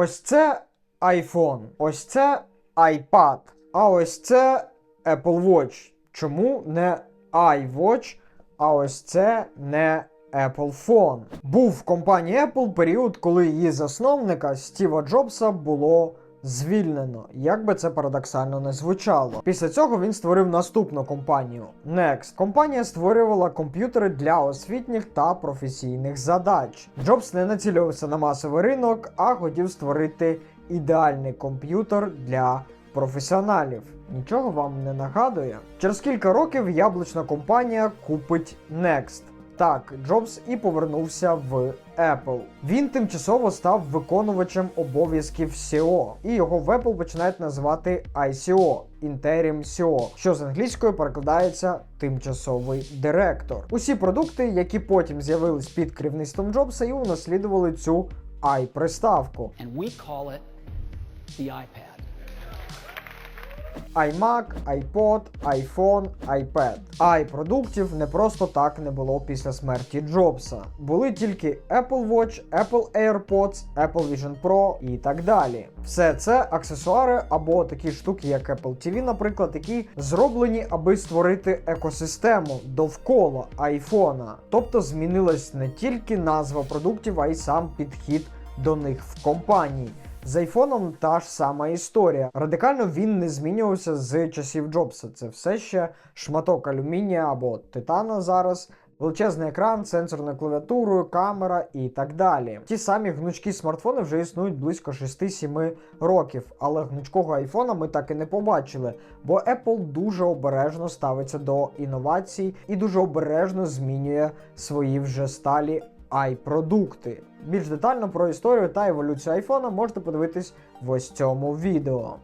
Ось це iPhone, ось це iPad, а ось це Apple Watch. Чому не iWatch, а ось це не Apple Phone? Був в компанії Apple період, коли її засновника Стіва Джобса було звільнено, як би це парадоксально не звучало. Після цього він створив наступну компанію Next. Компанія створювала комп'ютери для освітніх та професійних задач. Джобс не націлювався на масовий ринок, а хотів створити ідеальний комп'ютер для професіоналів. Нічого вам не нагадує? Через кілька років яблучна компанія купить Next. Так, Джобс і повернувся в Apple. Він тимчасово став виконувачем обов'язків CEO, і його в Apple починають називати ICO Interim CEO, що з англійською перекладається тимчасовий директор. Усі продукти, які потім з'явились під керівництвом Джобса, і унаслідували цю i-приставку. and we call it the iPad. iMac, iPod, iPhone, iPad. А і продуктів не просто так не було після смерті Джобса. Були тільки Apple Watch, Apple AirPods, Apple Vision Pro і так далі. Все це аксесуари або такі штуки, як Apple TV, наприклад, які зроблені, аби створити екосистему довкола айфона. Тобто змінилась не тільки назва продуктів, а й сам підхід до них в компанії. З айфоном та ж сама історія. Радикально він не змінювався з часів Джобса. Це все ще шматок алюмінія або титана зараз. Величезний екран, сенсорною клавіатурою, камера і так далі. Ті самі гнучкі смартфони вже існують близько 6-7 років, але гнучкого айфона ми так і не побачили, бо Apple дуже обережно ставиться до інновацій і дуже обережно змінює свої вже сталі i-продукти. Більш детально про історію та еволюцію айфона можете подивитись в ось цьому відео.